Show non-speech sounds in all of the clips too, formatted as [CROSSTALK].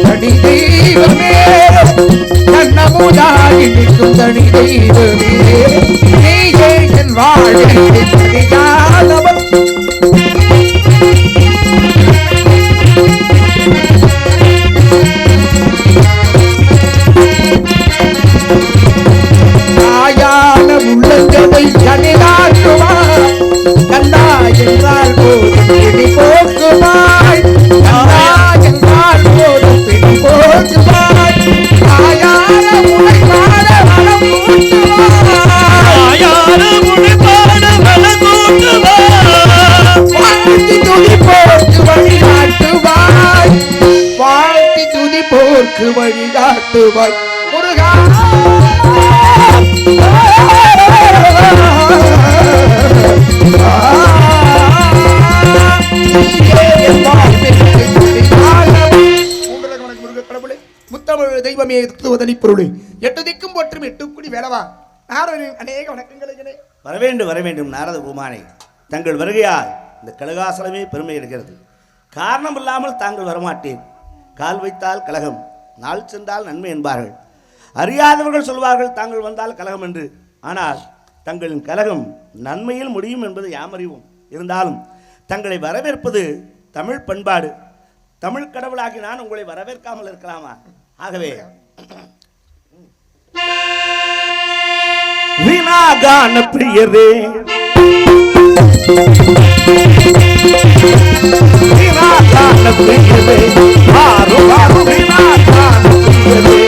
தனி தெய்வமே. கண்ணமுதாகி நிற்கும் தனி தெய்வமே. நீயே என் வாழ்வில் போர்க்கு வழிகாட்டுவாய். முருகா. முத்தமிழ் தெய்வமே தத்துவதனி பொருளை. எட்டு திக்கும் போற்றும் எட்டு குடி வேளவா நாரதனின் அநேக வணக்கங்களை வரவேண்டும் வரவேண்டும் நாரத பெருமானே தங்கள் வருகையால் இந்த கழகாசலமே பெருமை எடுக்கிறது காரணம் இல்லாமல் தாங்கள் வரமாட்டேன். கால் வைத்தால் கலகம். நாள் சென்றால் நன்மை என்பார்கள். அறியாதவர்கள் சொல்வார்கள் தாங்கள் வந்தால் கலகம் என்று. ஆனால் தங்களின் கலகம் நன்மையில் முடியும் என்பதை யாம் அறிவோம்? இருந்தாலும் தங்களை வரவேற்பது தமிழ் பண்பாடு. தமிழ் கடவுளாகி நான் உங்களை வரவேற்காமல் இருக்கலாமா? ஆகவே வீணாகான பிரியரே வீணாகான பிரியரே பிரியரே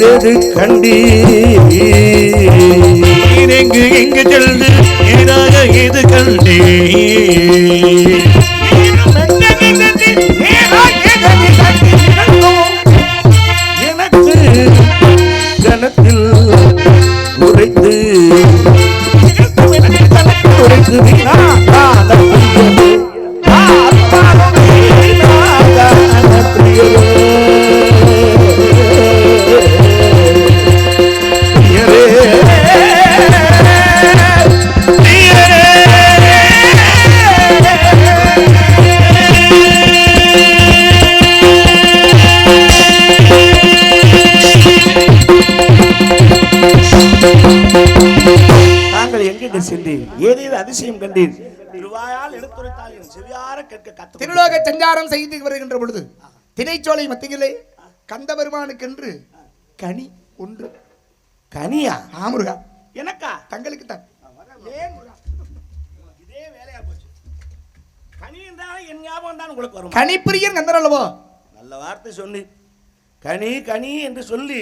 நேரா திருலோக சஞ்சாரம் செய்து வருகின்ற பொழுது திணைச்சோலை மத்தியிலே கந்த பெருமானுக்கென்று கனி ஒன்று. கனியா? ஆமுருகா எனக்கா? தங்களுக்கு தான் ஏன்? இதே வேலையா போச்சு. கனி என்றால் என் ஞாபகம் தான் உங்களுக்கு வரும்? கனிப்பிரியன் கந்தர் அல்லவோ நல்ல வார்த்தை சொல்லி. கனி கனி என்று சொல்லி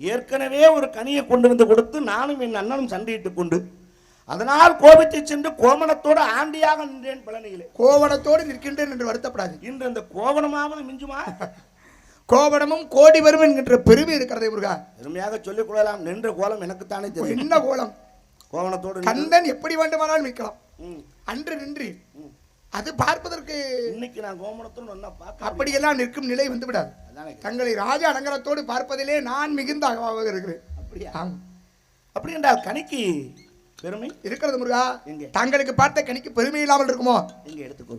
ஏற்கனவே ஒரு கனியை கொண்டு வந்து கொடுத்து நானும் என் அண்ணனும் சண்டையிட்டுக் கொண்டு அதனால் கோபித்து சென்று கோமணத்தோடு ஆண்டியாக நின்றேன் பழனியிலே. கோவணத்தோடு நிற்கின்றேன் என்று வருத்தப்படாது. இன்று அந்த கோவணமாவது மிஞ்சுமா? [LAUGHS] கோவணமும் கோடி வரும் என்கின்ற பெருமை இருக்கிறதே முருகா. பெருமையாக சொல்லிக் கொள்ளலாம். நின்ற கோலம் எனக்குத்தானே தெரியும். என்ன கோலம்? கோவணத்தோடு கந்தன் எப்படி வேண்டுமானாலும் நிற்கலாம். அன்று நின்று. அது பார்ப்பதற்கு இன்னைக்கு நான் கோமணத்தோடு ஒன்னா பார்க்க அப்படியெல்லாம் நிற்கும் நிலை வந்து விடாது தங்களை ராஜ அலங்காரத்தோடு பார்ப்பதிலே நான் மிகுந்த அகவாக இருக்கிறேன். அப்படியா? அப்படி என்றால் கனிக்கு பெருமை? இருக்கிறது முருகா. தங்களுக்கு பார்த்த கணிக்கு பெருமை இல்லாமல் இருக்குமோ?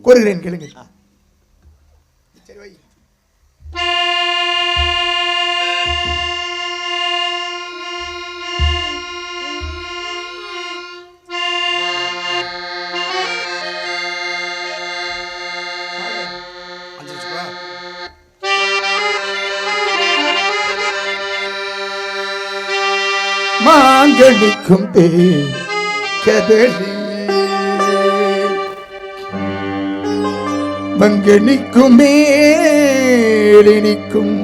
கூறுகிறேன் கேளுங்க சரி வை. மாங்கழிக்கும் தே கதலி மங்கனிக்கும் மேலினிக்கும்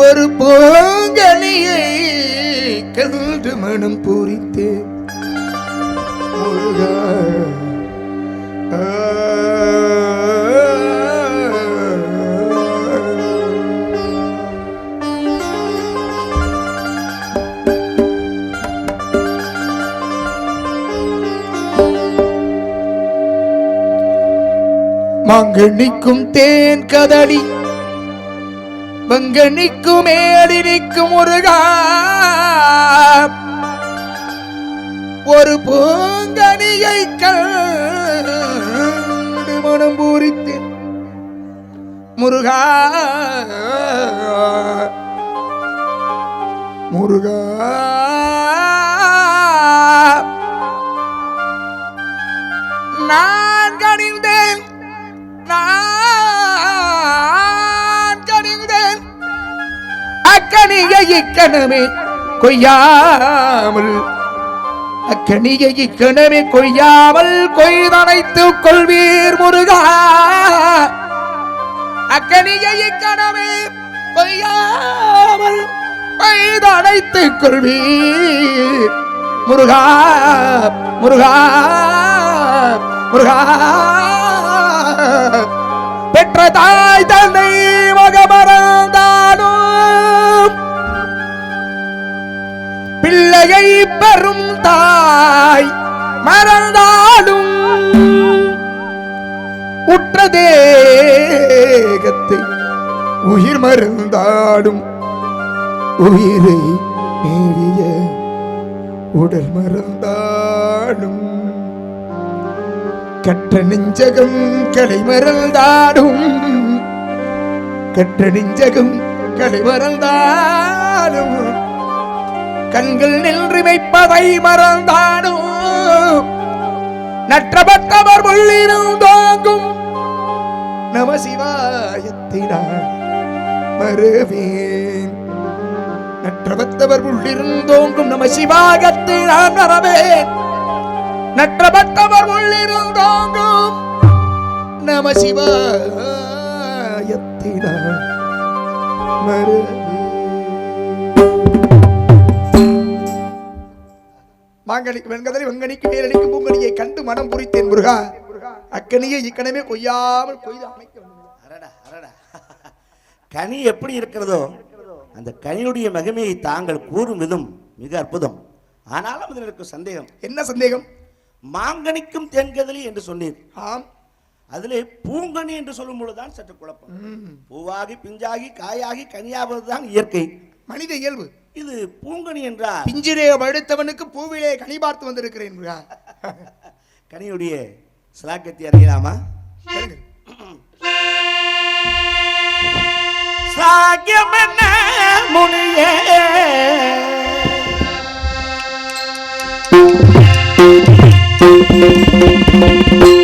ஒரு போங்கனியை கண்டு மனம் பூரித்தேன் முருகா மங்கனிக்கும் தேன் கதடி மங்கனிக்கும் மேடி நிற்கும் முருகா. ஒரு பூங்கனியை கண்டு மனம் பூரித்து முருகா முருகா. அக்கனியை இக்கணமே கொய்யாமல் அக்கனியை இக்கணமே கொய்யாமல் கொய்தனைத்து கொள்வீர் முருகா. அக்கனியை இக்கணமே கொய்யாமல் கொய்தனைத்து கொள்வீர். முருகா முருகா முருகா. பெற்ற தாய் தந்தை மறந்தாலும் உற்ற தேகத்தை உயிர் மறந்தாடும் உயிரை மீறிய உடல் மறந்தாடும் கற்ற நெஞ்சகம் கலை மறந்தாடும் கற்ற நெஞ்சகம் கலை மறந்தாடும் கண்கள் நின்றிமைப்பதை மறந்தாடும் நற்றபட்டவர் உள்ளிருந்தோங்கும் நம சிவாயத்தினார் மறுவேன். நற்றபத்தவர் உள்ளிருந்தோங்கும் நம சிவாயத்தினார் மறவேன். நற்றபட்டவர் உள்ளிருந்தோங்கும் நம சிவாயத்தினார் மறு மாங்கனிக்கு வெண்கதலை வெங்கனிக்கு நேரடிக்கு பூங்கனியை கண்டு மனம் புரித்தேன் முருகா. அக்கனியை இக்கணமே கொய்யாமல் கொய்து அமைக்க. அரடா அரடா கனி எப்படி இருக்கிறதோ அந்த கனியுடைய மகிமையை தாங்கள் கூறும் விதம் மிக அற்புதம். ஆனாலும் அதில் இருக்கும் சந்தேகம். என்ன சந்தேகம்? மாங்கனிக்கும் தென்கதலி என்று சொன்னீர். ஆம். அதிலே பூங்கனி என்று சொல்லும் பொழுதுதான் சற்று குழப்பம். பூவாகி பிஞ்சாகி காயாகி கனியாவதுதான் இயற்கை. மனித இயல்பு. இது பூங்கனி என்றால்? பிஞ்சிரே படுத்தவனுக்கு பூவிலே கனி பார்த்து வந்திருக்கிறேன் முருகா. கனியுடைய சிலாக்கத்தை அறியலாமா. சாக்கியம் என்ன முனியே? சாக்கியம்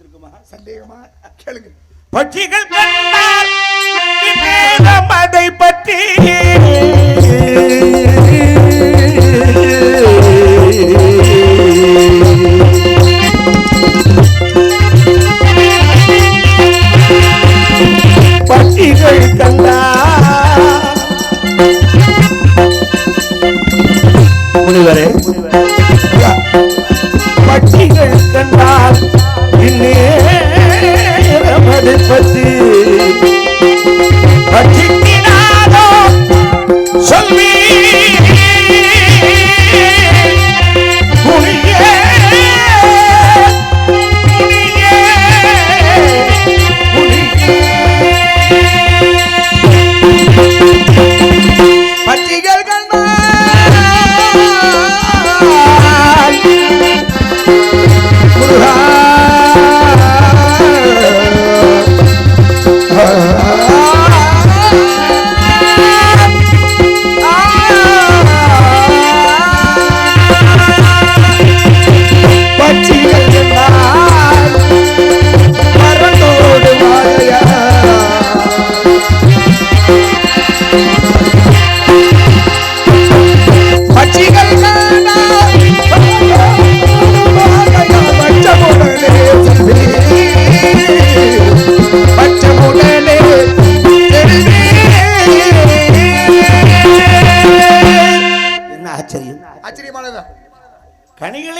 வைத்திருக்குமா சந்தேகமா? [LAUGHS] கேளுங்க. பட்சிகள் கண்டால்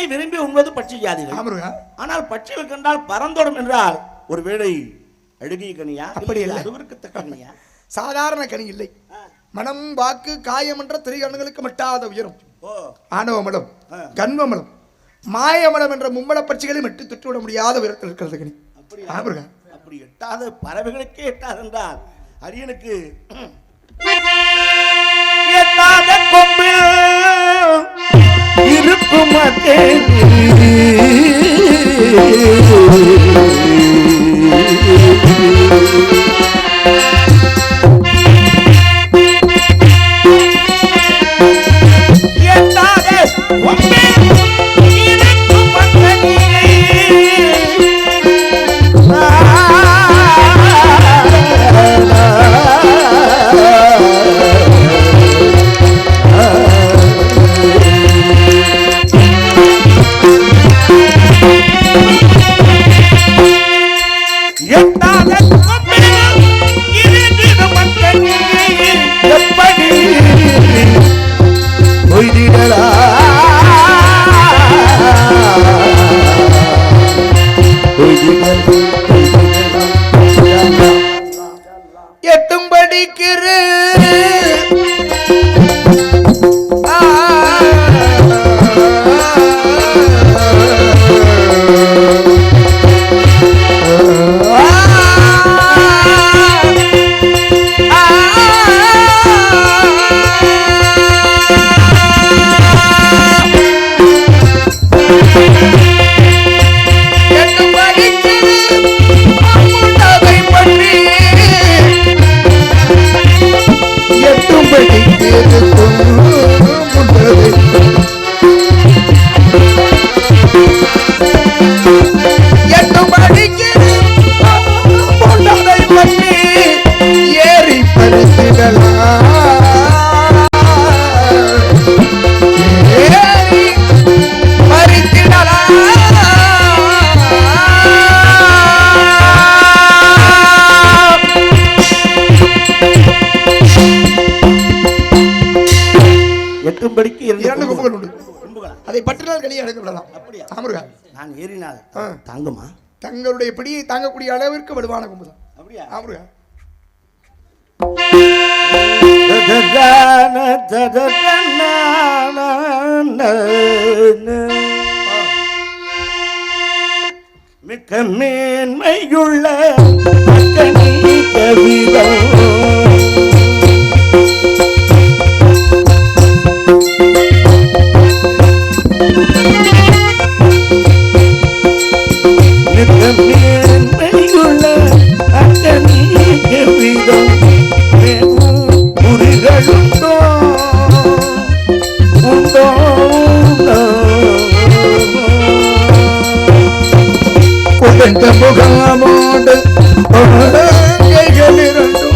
கனிகளை விரும்பி உண்பது பட்சி ஜாதிகள். ஆனால் பட்சிகள் கண்டால் பறந்தோடும் என்றால் ஒருவேளை அழுகிய கனியா? அப்படி இல்லை. அருவருக்கத்தக்க கனியா? சாதாரண கனி இல்லை. மனம் வாக்கு காயம் என்ற திரைகண்களுக்கு மட்டாத உயரும். ஆணவமலம். கண்வமலம் மாயமலம் என்ற மும்மல பட்சிகளை மட்டு தொட்டுவிட முடியாத உயரத்தில் இருக்கிறது கனி? ஆமருகா அப்படி எட்டாத பறவைகளுக்கே எட்டாது என்றால் அரியனுக்கு இருக்கும் பிடியை தாங்கக்கூடிய அளவிற்கு வலுவான கொம்பு தான் அப்படியா மிக்க மேன்மையுள்ள கவிதம் மிக்க மேன்மையுள்ள தங்க முகாமோடு. இரண்டு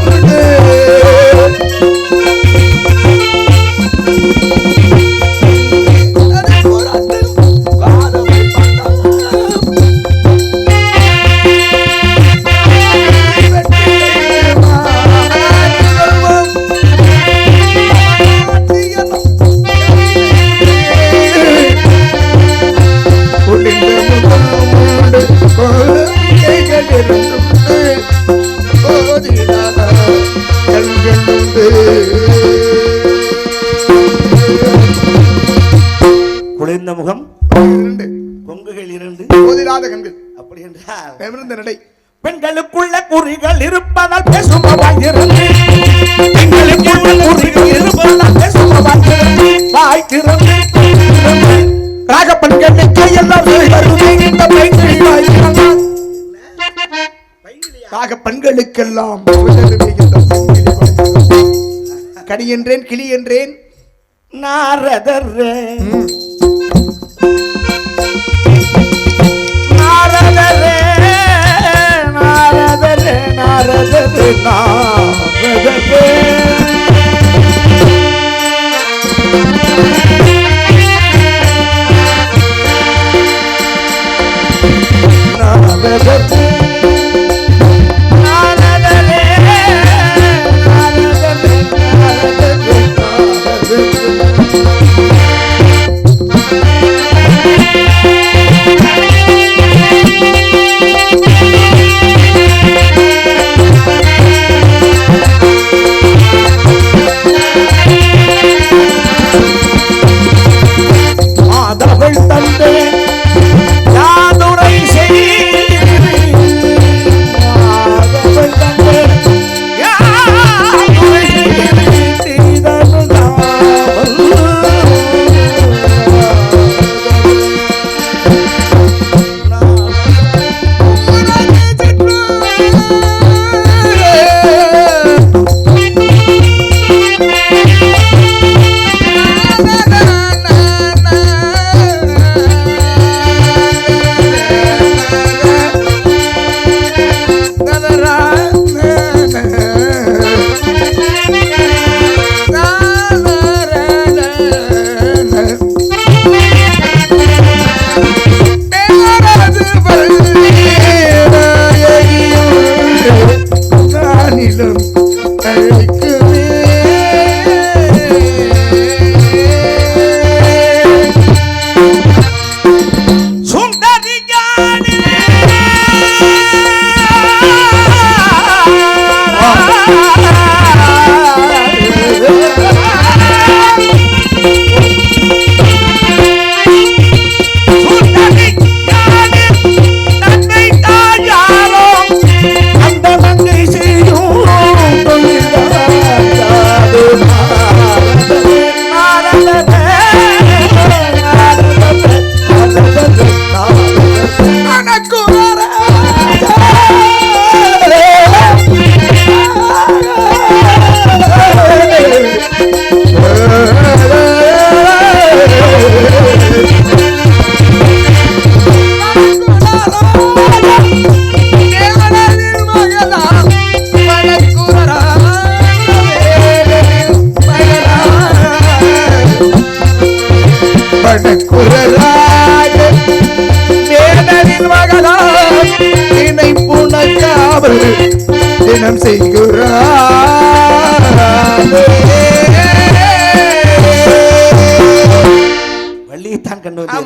குளிர்ந்த முகம். இரண்டு. கொங்குகள் இரண்டு. போதிராத கண்கள். அப்படி என்றால் நிமிர்ந்த நடை. பெண்களுக்குள்ள குறிகள் இருப்பதால் பேசுபவாய் இருந்து பெண்களுக்குள்ள குறிகள் இருப்பதால் பேசுபவாய் இருந்து வாய் திறந்து ராக பெண்களுக்கு எல்லாம் வருமே இந்த பைங்கிழி வாய்க்கிறான் ராக பெண்களுக்கெல்லாம். கனி என்றேன் கிளி என்றேன். நாரதரே. பரதது நான்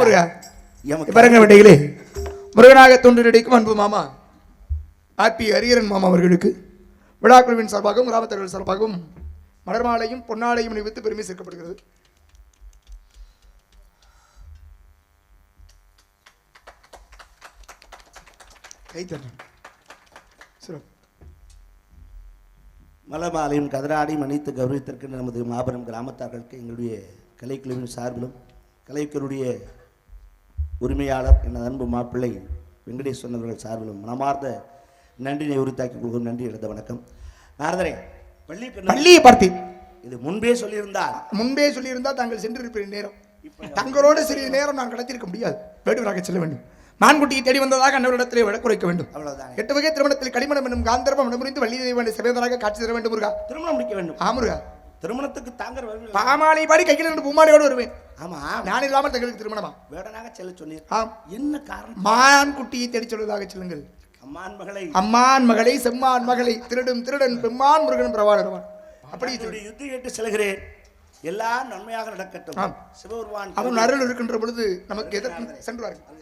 முருகா. பாருங்க விடைகளே முருகனாக தொண்டு நடிக்கும் அன்பு மாமா ஆர்பி ஹரிஹரன் மாமா அவர்களுக்கு. விழாக்குழுவின் சார்பாகவும் கிராமத்தர்கள் சார்பாகவும் மலர்மாலையும் பொன்னாலையும் அணிவித்து பெருமை சேர்க்கப்படுகிறது. மலமாலையும் கதராடையும் அணித்து கௌரவித்திருக்கின்ற நமது மாபெரும் கிராமத்தார்களுக்கு எங்களுடைய கலைக்குழுவின் சார்பிலும் கலைக்குழுடைய உரிமையாளர் எனது அன்பு மாப்பிள்ளை வெங்கடேஸ்வரன் அவர்கள் சார்பிலும் மனமார்ந்த நன்றினை உரித்தாக்கிக் கொள்கிறோம். நன்றி எழுத வணக்கம். நாரதரே பள்ளி பள்ளியை பார்த்தேன் இது முன்பே சொல்லியிருந்தால் முன்பே சொல்லியிருந்தால் தாங்கள் சென்றிருப்பேன் நேரம் தங்களோடு சிறிது நேரம் நான் கடத்திருக்க முடியாது. வேடுவராக செல்ல வேண்டும். மான்குட்டியை தேடி வந்ததாக அன்னவரிடத்திலே வழக்குரைக்க வேண்டும். அவ்வளவுதானே. எட்டு வகை திருமணத்தில் கடிமணம் என்னும் காந்தர்வம் இடமுறிந்து வள்ளி தெய்வானை சிறந்ததாக காட்சி தர வேண்டும் முருகா. திருமணம் முடிக்க வேண்டும். ஆமுருகா திருமணத்துக்கு வரவில்லை. பாமாலை பாடி கையில் ரெண்டு பூமாலையோடு வருவேன். ஆமா. நான் இல்லாமல் தங்களுக்கு திருமணமா? வேடனாக செல்ல சொன்னீர். ஆம். என்ன காரணம்? மான் குட்டியை தேடி சொல்வதாக சொல்லுங்கள். அம்மான் மகளை. அம்மான் மகளை செம்மான் மகளை திருடும் திருடன் பெம்மான் முருகன் பிரபாகரவான் அப்படி சொல்லு. யுத்தி கேட்டு செல்கிறேன். எல்லாம் நன்மையாக நடக்கட்டும். சிவபெருமான் அவன் அருள் இருக்கின்ற பொழுது நமக்கு எதற்கு சென்றார்கள்